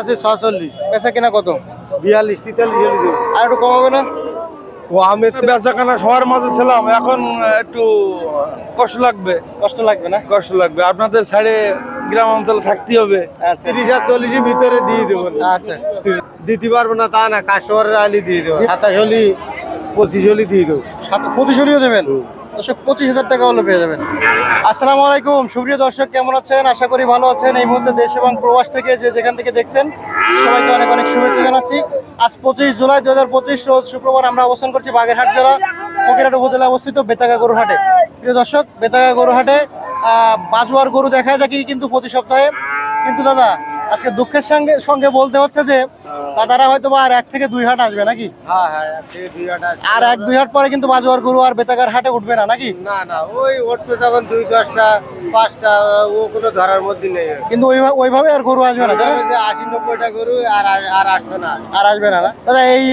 আছে ছচল্লিশ বেচা কিনা কত? বিয়াল্লিশ তেতাল্লিশ আর একটু কমাবে না? ও আমি সবার মাঝে ছিলাম এখন একটু কষ্ট লাগবে। কষ্ট লাগবে না? কষ্ট লাগবে। আপনাদের সাইডে গ্রাম অঞ্চলে থাকতে হবে। আচ্ছা। তিরিশ আর চল্লিশের ভিতরে দিয়ে দেবো। আচ্ছা। দিতে পারব না তা না কাস্টমারের আলি দিয়ে দেবো। সাতাশ হলি পঁচিশ হলি দিয়ে দেবো। সাত পঁচিশ হলেও দেবেন? দর্শক, পঁচিশ হাজার টাকা হলে পেয়ে যাবেন। আসসালামু আলাইকুম, সুপ্রিয় দর্শক, কেমন আছেন? আশা করি ভালো আছেন। এই মুহূর্তে দেশ এবং প্রবাস থেকে যে যেখান থেকে দেখছেন, সবাইকে অনেক অনেক শুভেচ্ছা জানাচ্ছি। আজ পঁচিশ জুলাই দু হাজার পঁচিশ রোজ শুক্রবার আমরা অবস্থান করছি বাগেরহাট জেলা, ফকিরহাট উপজেলায় অবস্থিত বেতাগা গরুহাটে প্রিয় দর্শক, বেতাগা গরুহাটে বাজুয়ার গরু দেখা যায় কি কিন্তু প্রতি সপ্তাহে। কিন্তু দাদা আজকে দুঃখের সঙ্গে সঙ্গে বলতে হচ্ছে যে দাদারা হয়তো আর এক থেকে দুই হাট আসবে নাকি? হ্যাঁ হ্যাঁ আর এক দুই হাট পরে কিন্তু বাজুয়ার গরু আর বেতাগার হাটে উঠবে না নাকি? না না ওই উঠবে তখন দুই দশটা পাঁচটা ও কোনো ধরার মধ্যে নেই। কিন্তু ওইভাবে ওইভাবে আর গরু আসবে না আশি নব্বইটা গরু আর আর আসবে না। আর আসবে না দাদা এই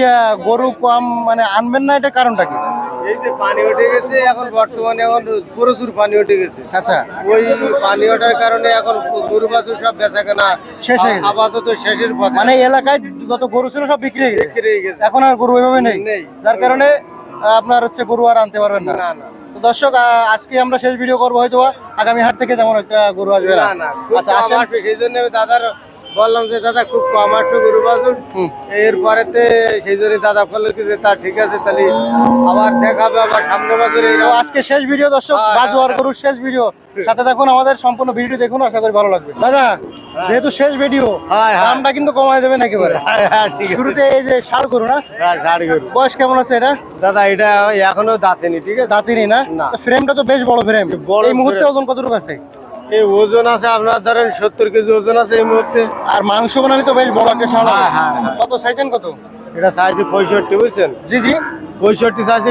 গরু কম মানে আনবেন না এটা কারণটা কি? এই যে পানি উঠে গেছে এখন বর্তমানে এখন প্রচুর পানি উঠে গেছে। আচ্ছা। ওই পানি ওঠার কারণে এখন গরু সব বেচা কেনা শেষ হয়ে গেছে। আপাতত শেষের পথে। মানে এই এলাকায় যত গরু ছিল সব বিক্রি হয়ে গেছে। বিক্রি হয়ে গেছে। এখন আর গরু ওইভাবে নেই। নেই। যার কারণে আপনার হচ্ছে গরু আর আনতে পারবেন না। না না। তো দর্শক আজকে আমরা শেষ ভিডিও করব হয়তো আগামী হাট থেকে যেমন একটা গরু আসবে না। আচ্ছা আসেন। সেই জন্য আমি দাদার বললাম যে দাদা খুব কম আসবে গরু বাছুর। হুম। এরপরেতে সেই জন্য দাদা বলল কি যে তা ঠিক আছে তাহলে আবার দেখাবে আবার সামনে বছর আজকে শেষ ভিডিও দর্শক হ্যাঁ, বাজু আর হ্যাঁ। গরুর শেষ ভিডিও। সাথে দেখুন আমাদের সম্পূর্ণ ভিডিও দেখুন আশা করি ভালো লাগবে। দাদা যেহেতু শেষ ভিডিও হ্যাঁ, হ্যাঁ। দামটা কিন্তু কমাই দেবেন একেবারে। হ্যাঁ, হ্যাঁ, শুরুতে এই যে ষাড় গরু না? হ্যাঁ, বয়স কেমন আছে এটা? দাদা এটা এখনও দাঁতেনি ঠিক আছে? দাঁতিনি না। ফ্রেমটা তো বেশ বড় ফ্রেম এই মুহূর্তে। ওজন কতটুকু আছে? এই ওজন আছে আপনার ধরেন সত্তর কেজি ওজন আছে এই মুহূর্তে। আর মাংস বানালে তো বেশ বড় একটা। হ্যাঁ, হ্যাঁ, হ্যাঁ। কত চাইছেন কত? এটা চাইছে পঁয়ষট্টি বুঝছেন? জি জি। পঁয়ষট্টি চাইছে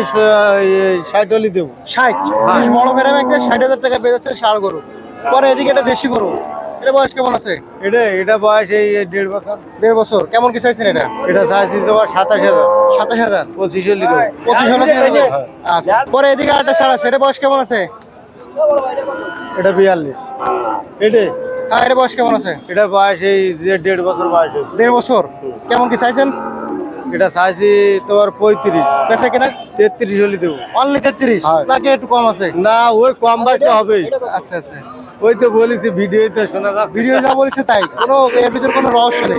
ষাট হলি দেবো। ষাট? বেশ বড় ফ্রেম একটা ষাট হাজার টাকা বেঁচেছে ষাড় গরু। পরে এদিকে এটা দেশি গরু। এটা বয়স কেমন আছে? এটা এটা বয়স এই দেড় বছর। দেড় বছর। কেমন কি চাইছেন এটা? এটা চাইছি তোমার সাতাশ হাজার। সাতাশ হাজার? পঁচিশ হলি দেবো। পঁচিশ হাজার দিয়ে আচ্ছা। পরে এদিকে একটা ষাড় আছে। এটা বয়স কেমন আছে? এটা বিয়াল্লিশ। এটা? হ্যাঁ এটা বয়স কেমন আছে? এটা বয়স এই দেড় বছর বয়স দেড় বছর। কেমন কি চাইছেন? এটা চাইছি তোমার পঁয়ত্রিশ। পেশা কিনা? তেত্রিশ হলি দেবো। অনলি তেত্রিশ। নাকি একটু কম আছে? না ওই কম বয়সে হবেই। আচ্ছা আচ্ছা। ওই তো বলেছি ভিডিওতে শোনা যাচ্ছে। ভিডিও যা বলেছে তাই। কোনো এর ভিতরে কোনো রহস্য নেই।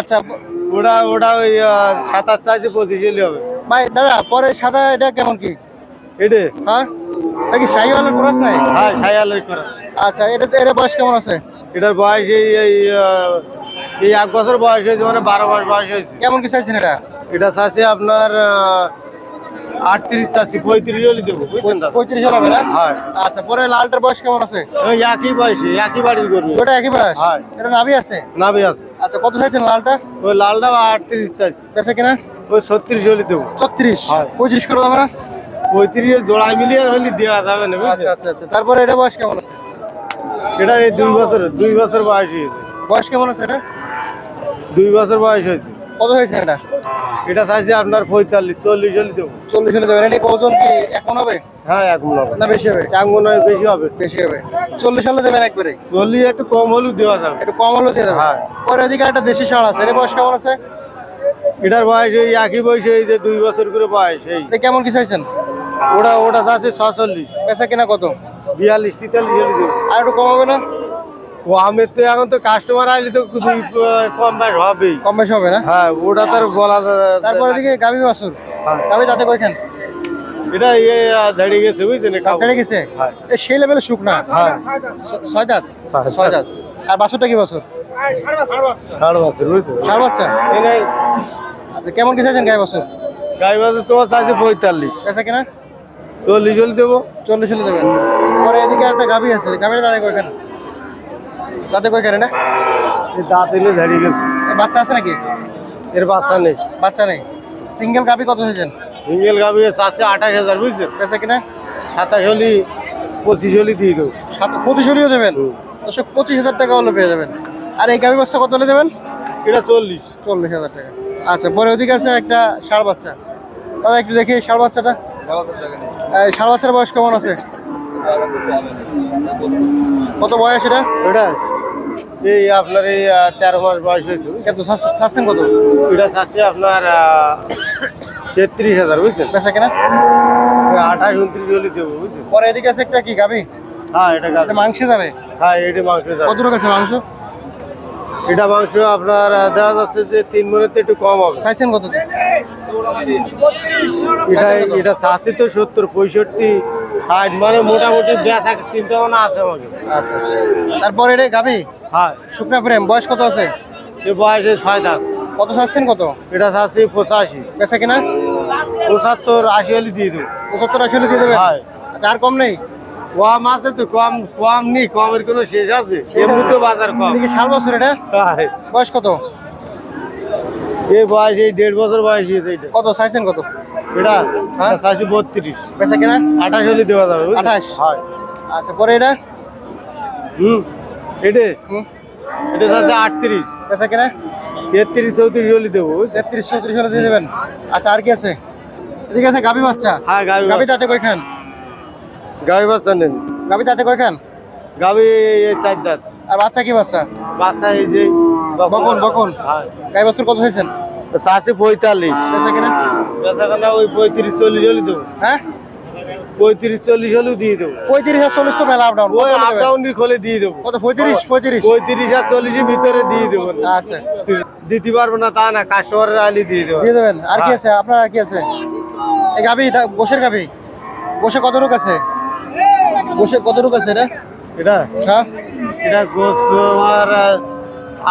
আচ্ছা ওটা ওটা ওই সাতাশ চাইছে পঁচিশ হলি হবে। ভাই দাদা পরে সাদা এটা কেমন কি? এটা? হ্যাঁ? এটা কি শাহিওয়ালের ক্রস নাই? হ্যাঁ সায়ালের করা আচ্ছা এটা এটা বয়স কেমন আছে? এটার বয়স এই এই এই এক বছর বয়স হয়েছে মানে বারো মাস বয়স হয়েছে। কেমন কি চাইছেন এটা? এটা চাচ্ছি আপনার আটত্রিশ চাচ্ছি পঁয়ত্রিশ হলে দেবো পঁয়ত্রিশ হবে না? হ্যাঁ। আচ্ছা পরে লালটার বয়স কেমন আছে? ওই একই বয়সে একই বাড়ির করবে ওটা একই বয়স? হ্যাঁ। এটা নাভি আছে? নামে আছে। আচ্ছা কত চাইছেন লালটা? ওই লালটা আটত্রিশ চাচ্ছি। পেশা কিনা? ওই ছত্রিশ হলে দেবো। ছত্রিশ? হ্যাঁ। পঁচিশ করে দেবে না পঁয়ত্রিশ জোড়ায় মিলিয়ে হলে দেওয়া যাবে না আচ্ছা আচ্ছা আচ্ছা। তারপরে এটা বয়স কেমন আছে? এটা এই দুই বছর দুই বছর বয়স হয়েছে। বয়স কেমন আছে এটা? দুই বছর বয়স হয়েছে। কত হয়েছে এটা? এটা চাইছি আপনার পঁয়তাল্লিশ চল্লিশ হলে দেবো। চল্লিশ হলে দেবেন। এটা ওজন কি এখন হবে? হ্যাঁ এক মনে হবে। না বেশি হবে? এক মনে হয় বেশি হবে। বেশি হবে। চল্লিশ হলে দেবেন একবারে? চল্লিশ একটু কম হলেও দেওয়া যাবে। একটু কম হলেও দেবেন হ্যাঁ। পরে ওদিকে একটা দেশি ষাঁড় আছে। এটা বয়স কেমন আছে? এটার বয়স এই একই বয়সে এই যে দুই বছর করে বয়স এই। এটা কেমন কি চাইছেন? ওটা ওটা আছে ছচল্লিশ পেশা কেনা কত? বিয়াল্লিশ তেতাল্লিশ আর একটু কম হবে না? ও আমি তো এখন তো কাস্টমার আসলে তো কম বয়স হবেই। কম বেশি হবে না? হ্যাঁ ওটা তার বলা তারপরে দিকে গাভী বাছুর। হ্যাঁ। গাভী তাতে কয়খান? এটা ইয়ে গেছে বুঝছেন? গেছে? হ্যাঁ। এ সেই লেভেলে সুখ না? হ্যাঁ। ছয় ছয়। আর কি ষাট ষাট বাচ্চা? আচ্ছা কেমন কি চাইছেন গায়ে বাছুর? গাই বাজার তোমার চাইছে পঁয়তাল্লিশ। পেশা কিনা? চল্লিশ হলে দেবো। চল্লিশ হলে দেবেন। পরে এদিকে একটা গাভী আছে গাভীর দাঁতে কয়খান? দাঁতে কয়খান এই দাঁত এলে ঝাড়িয়ে গেছে। বাচ্চা আছে নাকি? এর বাচ্চা নেই। বাচ্চা নেই। সিঙ্গেল গাভী কত হয়েছেন সিঙ্গেল গাবি চাচ্ছে আঠাশ হাজার বুঝছেন? পেশা কিনা? সাতাশ হলি পঁচিশ হলি দিয়ে দেবো। সাত পঁচিশ হলেও দেবেন? দর্শক পঁচিশ হাজার টাকা হলে পেয়ে যাবেন। আর এই গাভী বাচ্চা কত হলে দেবেন? এটা চল্লিশ। চল্লিশ হাজার টাকা। আচ্ছা পরে ওদিকে আছে একটা ষাড় বাচ্চা। দাদা একটু দেখি ষাড় বাচ্চাটা। ষাড় বাচ্চার বয়স কেমন আছে? কত বয়স এটা? ওটা এই আপনার এই তেরো মাস বয়স হয়েছে? কত চাচ্ছেন কত? এটা চাচ্ছে আপনার তেত্রিশ হাজার বুঝছেন? বেচা কিনা? আঠাশ উনত্রিশ হলে দেবো বুঝছেন? পরে এদিকে আছে একটা কি গাবি হ্যাঁ এটা এটা মাংসে যাবে? হ্যাঁ এটা মাংস যাবে। কত আছে মাংস? এটা মাংস আপনার দেখা যাচ্ছে যে তিন মনের একটু কম হবে। চাইছেন কত? এটা এটা চাষি তো সত্তর পঁয়ষট্টি ষাট মানে মোটামুটি বেচা চিন্তা ভাবনা আছে আমাকে। আচ্ছা আচ্ছা। তারপরে এটা গাবি হ্যাঁ। শুকনা প্রেম বয়স কত আছে? এ বয়সে ছয় দাঁত। কত চাচ্ছেন কত? এটা চাষি পঁচাশি। বেচা কিনা? পঁচাত্তর আশি হলে দিয়ে দেবো। পঁচাত্তর আশি হলে দিয়ে দেবেন? হ্যাঁ। আচ্ছা আর কম নেই? কম আছে তো কম কম নেই কমের কোনো শেষ আছে। এমনি তো বাজার কম। সাত বছর এটা? হ্যাঁ। বয়স কত? এই বয়স এই দেড় বছর বয়স হয়েছে এটা। কত চাইছেন কত? এটা হ্যাঁ। বত্রিশ। বেচা কিনা? আঠাশ হলে দেওয়া যাবে? 28? হয়। আচ্ছা পরে এটা? হুম এটা? হুম। এটা চাষি আটত্রিশ। বেচা কিনা? তেত্রিশ চৌত্রিশ হলে দেবো? তেত্রিশ চৌত্রিশ হলে দিয়ে দেবেন। আচ্ছা আর কি আছে? এদিকে আছে গাবি বাচ্চা? হ্যাঁ গাবি গাবি তাতে কয় খান গাবি বাচ্চা নেন। গাবি তাতে কয় খান গাবি এই চার দাঁত। আর বাচ্চা কি বাচ্চা? বাচ্চা এই যে বকন, বকন। হ্যাঁ। গাই বছর কত হয়েছেন? চাষি পঁয়তাল্লিশ। বেচা কিনা? বেচাখানা ওই পঁয়ত্রিশ চল্লিশ হলে দেবো। হ্যাঁ? পঁয়ত্রিশ চল্লিশ হলেও দিয়ে দেবো। পঁয়ত্রিশ আর চল্লিশ তো মেলা আপ ডাউন ওই ডাউন খোলে দিয়ে দেবো। কত? পঁয়ত্রিশ পঁয়ত্রিশ। পঁয়ত্রিশ আর চল্লিশের ভিতরে দিয়ে দেবো। আচ্ছা। দিতে পারব না তা না কাস্টমারের আলি দিয়ে দেবো। দিয়ে দেবেন। আর কি হ্যাঁ। আছে? আপনার আর কি আছে? এই গাবি বসের গাবি বসে কত রুক আছে? বসে কত রুক আছে এটা এটা? হ্যাঁ? এটা গোস্ত আমার আহ,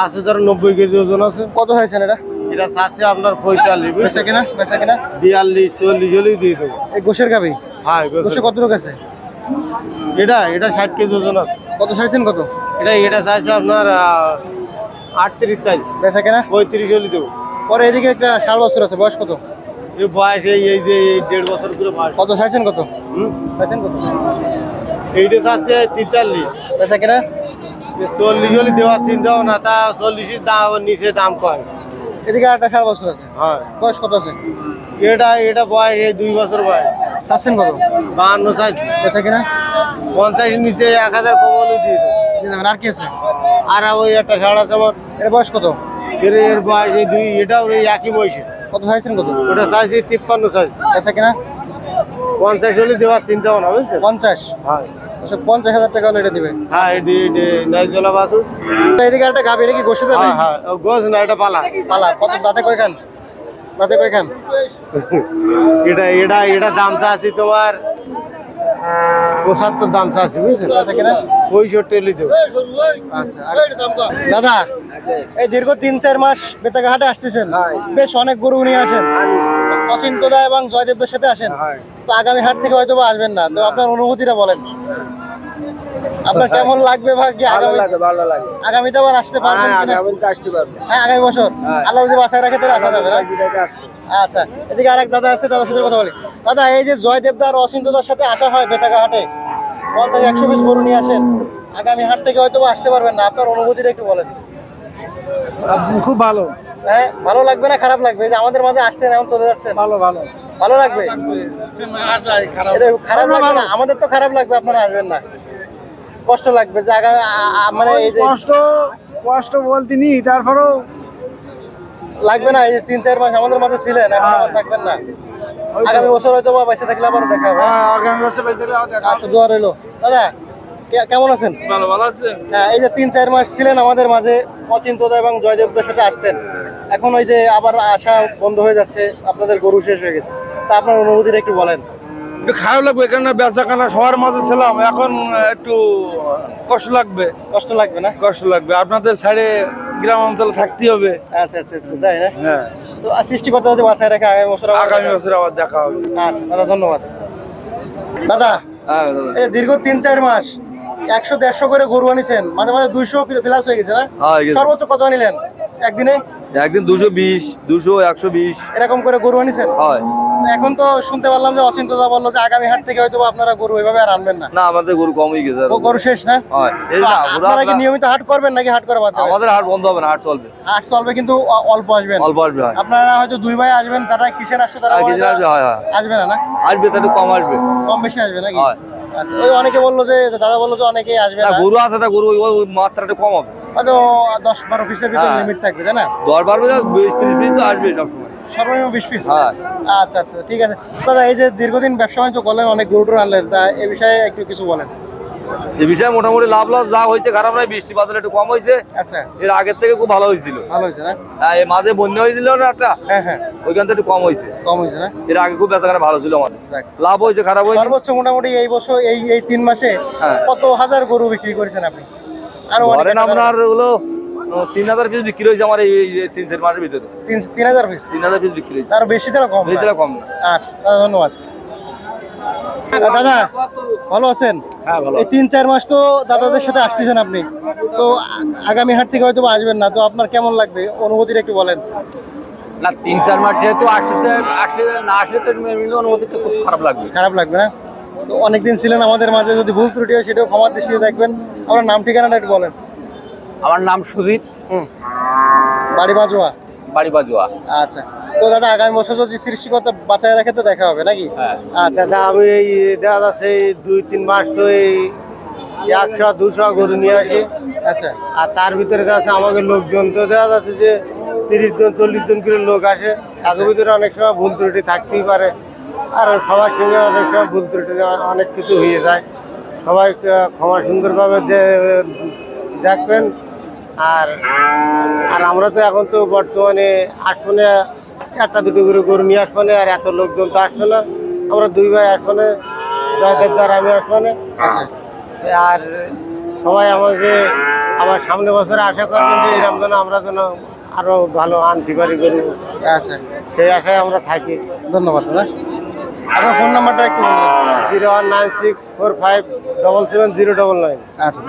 আছে ধর নব্বই কেজি ওজন আছে। কত হয়েছেন এটা? এটা চাচ্ছে আপনার পঁয়তাল্লিশ বেচা বুঝছেন? কিনা? বেচা কিনা? বিয়াল্লিশ চল্লিশ হলেই দিয়ে দেবো। এই গোসের গাবি হ্যাঁ। গোসে কত রুক আছে? এটা এটা ষাট কেজি ওজন আছে। কত চাইছেন কত? এটা এটা চাইছে আপনার আটত্রিশ চাইছে। বেচা কিনা? পঁয়ত্রিশ হলে দেবো। পরে এদিকে একটা ষাট বছর আছে বয়স কত? এই বয়স এই এই যে এই দেড় বছর করে বয়স। কত চাইছেন কত? হুম? চাইছেন কত? এইটা চাচ্ছে তেতাল্লিশ। বেচা কিনা? চল্লিশ হলে দেওয়ার চিন্তা না তা চল্লিশের দাম নিচে দাম কয়? এদিকে একটা ষাট বছর আছে। হ্যাঁ। বয়স কত আছে? এটা এটা বয়স এই দুই বছর বয়স। চাচ্ছেন কত? বাহান্ন চাইছি বেচা কিনা? পঞ্চাশের নিচে এক হাজার কমালো দিয়ে দেবেন। আর কি আছে? আর ওই একটা ষাট আছে আমার। এর বয়স কত? এর এর বয়স এই দুই এটাও ওই একই বয়সে। কত চাইছেন কত? ওটা চাইছি তিপ্পান্ন চাইছি বেচা কিনা? পঞ্চাশ হলে দেওয়ার চিন্তা ভাবনা বুঝছেন? পঞ্চাশ। হ্যাঁ। পঞ্চাশ হাজার টাকা হলে এটা দিবে। হ্যাঁ এটি এটি বাসু এদিকে একটা গোসে যাবে হ্যাঁ হ্যাঁ গোস না এটা পালা। পালা কত দাঁতে কয় খান দাঁতে কয় এটা এটা এটা দামটা আছে তোমার পঁচাত্তর দামটা আছে বুঝছেন পঁয়ষট্টি হলে আচ্ছা দাদা এই দীর্ঘ তিন চার মাস বেতাগা হাটে আসতেছেন বেশ অনেক গরু নিয়ে আসেন। অচিন্তদা এবং জয়দেবদের সাথে আসেন। তো আগামী হাট থেকে হয়তো বা আসবেন না। তো আপনার অনুভূতিটা বলেন। আপনার কেমন লাগবে কি ভালো আগামী লাগে ভালো লাগে আগামীতে আবার আসতে পারবেন হ্যাঁ কিনা? আগামী তো আসতে পারব হ্যাঁ আগামী বছর হ্যাঁ। আল্লাহ যদি বাসায় রাখে তাহলে আসা যাবে না আচ্ছা এদিকে আরেক দাদা আছে দাদার সাথে কথা বলি দাদা এই যে জয়দেবদা আর অচিন্তদার সাথে আসা হয় বেটাকা হাটে পঞ্চাশ একশো পিস গরু নিয়ে আসেন আগামী হাট থেকে হয়তো আসতে পারবেন না আপনার অনুভূতিটা একটু বলেন খুব ভালো হ্যাঁ ভালো লাগবে না খারাপ লাগবে যে আমাদের মাঝে আসতেন এখন চলে যাচ্ছেন ভালো ভালো ভালো লাগবে খারাপ লাগবে না আমাদের তো খারাপ লাগবে আপনারা আসবেন না কষ্ট লাগবে যে আগামী মানে এই যে কষ্ট কষ্ট বলতে নি তারপরেও লাগবে না এই যে তিন চার মাস আমাদের মাঝে ছিলেন এখন আবার থাকবেন না। আগামী বছর হয়তো বা বেঁচে থাকলে আবারও দেখা হবে। হ্যাঁ, আগামী বছর বেঁচে আবার দেখা আচ্ছা দোয়া রইল। দাদা কেমন আছেন? ভালো ভালো আছে। হ্যাঁ এই যে তিন চার মাস ছিলেন আমাদের মাঝে অচিন্তদা এবং জয়দেবদের সাথে আসতেন এখন ওই যে আবার আসা বন্ধ হয়ে যাচ্ছে আপনাদের গরু শেষ হয়ে গেছে। তা আপনার অনুভূতিটা একটু বলেন। একটু খারাপ লাগবে এখানে বেচা কেনা সবার মাঝে ছিলাম এখন একটু কষ্ট লাগবে। কষ্ট লাগবে না? কষ্ট লাগবে। আপনাদের সাইডে গ্রাম অঞ্চলে থাকতে হবে। আচ্ছা আচ্ছা আচ্ছা তাই না? হ্যাঁ। তো সৃষ্টিকর্তা যদি বাঁচায় রাখে আগামী বছর আগামী বছর আবার দেখা হবে। আচ্ছা দাদা ধন্যবাদ। দাদা হ্যাঁ এই দীর্ঘ তিন চার মাস একশো দেড়শো করে গরু আনিছেন মাঝে মাঝে দুইশো প্লাস হয়ে গেছে না? হ্যাঁ, সর্বোচ্চ কত আনিলেন? একদিনে? একদিন দুশো বিশ দুশো একশো বিশ। এরকম করে গরু আনিছেন? হয়। এখন তো শুনতে পারলাম যে অচিন্তদা বলল যে আগামী হাট থেকে হয়তো আপনারা গরু এভাবে আর আনবেন না। না আমাদের গরু কম হয়ে গেছে ও গরু শেষ না? হয় আপনারা কি নিয়মিত হাট করবেন নাকি হাট করা বাদ আমাদের হাট বন্ধ হবে না হাট চলবে। হাট চলবে কিন্তু অল্প আসবেন অল্প আসবে আপনারা হয়তো দুই ভাই আসবেন তারা কিসের আসছে তারা আসবে হয় হয়। আসবে না না? আসবে তাহলে কম আসবে। কম বেশি আসবে নাকি? হয়। আচ্ছা ওই অনেকে বলল যে দাদা বলল যে অনেকেই আসবে না গরু আছে তা গরু ওই- মাত্রাটা কম হবে। হয়তো দশ বারো পিসের ভিতরে হ্যাঁ। লিমিট থাকবে তাই না? দশ বারো বিশ ত্রিশ পিস তো আসবে সবসময়। সর্বনিম্ন বিশ পিস হ্যাঁ। আচ্ছা আচ্ছা ঠিক আছে। দাদা এই যে দীর্ঘদিন ব্যবসা বাণিজ্য করলেন অনেক গরু টরু আনলেন তা এ বিষয়ে একটু কিছু বলেন। এই বিষয়ে মোটামুটি লাভ লস যা হয়েছে খারাপ নয় বৃষ্টি বাদল একটু কম হয়েছে। আচ্ছা। এর আগের থেকে খুব ভালো হয়েছিল। ভালো হয়েছে না? হ্যাঁ এই মাঝে বন্যা হয়েছিল না একটা? হ্যাঁ হ্যাঁ। ওইখান থেকে একটু কম হয়েছে। কম হয়েছে না? এর আগে খুব বেচা ভালো ছিল আমাদের। লাভ হয়েছে খারাপ হয়েছে। সর্বোচ্চ মোটামুটি এই বছর এই এই তিন মাসে হ্যাঁ। কত হাজার গরু বিক্রি করেছেন আপনি? আরও আপনার ওগুলো তিন হাজার পিস বিক্রি হয়েছে আমার এই তিন চার মাসের ভিতরে। তিন তিন হাজার পিস তিন হাজার পিস বিক্রি হয়েছে। তার বেশি ছাড়া কম না? বেশি কম না। আচ্ছা দাদা ধন্যবাদ। দাদা ভালো আছেন? হ্যাঁ ভালো এই তিন চার মাস তো দাদাদের সাথে আসতেছেন আপনি। তো আগামী হাট থেকে হয়তো বা আসবেন না। তো আপনার কেমন লাগবে? অনুভূতিটা একটু বলেন। না তিন চার মাস যেহেতু আসছে আসলে না আসলে তো অনুভূতিটা খুব খারাপ লাগবে। খারাপ লাগবে না? তো অনেকদিন ছিলেন আমাদের মাঝে যদি ভুল ত্রুটি হয় সেটাও ক্ষমার দৃষ্টিতে দেখবেন। আপনার নাম ঠিকানাটা একটু বলেন। আমার নাম সুজিত। হুম। বাড়ি বাজুয়া? বাড়ি বাজুয়া। আচ্ছা। তো দাদা আগামী বছর যদি সৃষ্টিকর্তা বাঁচায় রাখে তো দেখা হবে নাকি? হ্যাঁ। আচ্ছা দাদা আমি এই দেখা যাচ্ছে এই দুই তিন মাস তো এই একশো দুশো গরু নিয়ে আসি। আচ্ছা। আর তার ভিতরে যাচ্ছে আমাকে লোকজন তো দেখা যাচ্ছে যে তিরিশ জন চল্লিশ জন করে লোক আসে। তাদের ভিতরে অনেক সময় ভুল ত্রুটি থাকতেই পারে। আর সবার সঙ্গে অনেক সময় ভুল ত্রুটি অনেক কিছু হয়ে যায়। সবাই ক্ষমা সুন্দরভাবে দেখবেন। আর আর আমরা তো এখন তো বর্তমানে আসব না একটা দুটো করে গরু নিয়ে আসব না আর এত লোকজন তো আসবে না। আমরা দুই ভাই আসব না জয়দেব দ্বার আমি আসব না আচ্ছা। আর সবাই আমাকে আবার সামনে বছরে আশা করবেন যে এরকম যেন আমরা যেন আরও ভালো আনতে পারি গরু। আচ্ছা। সেই আশায় আমরা থাকি। ধন্যবাদ দাদা। আপনার ফোন নাম্বারটা একটু zero one nine six four five double seven zero double nine. আচ্ছা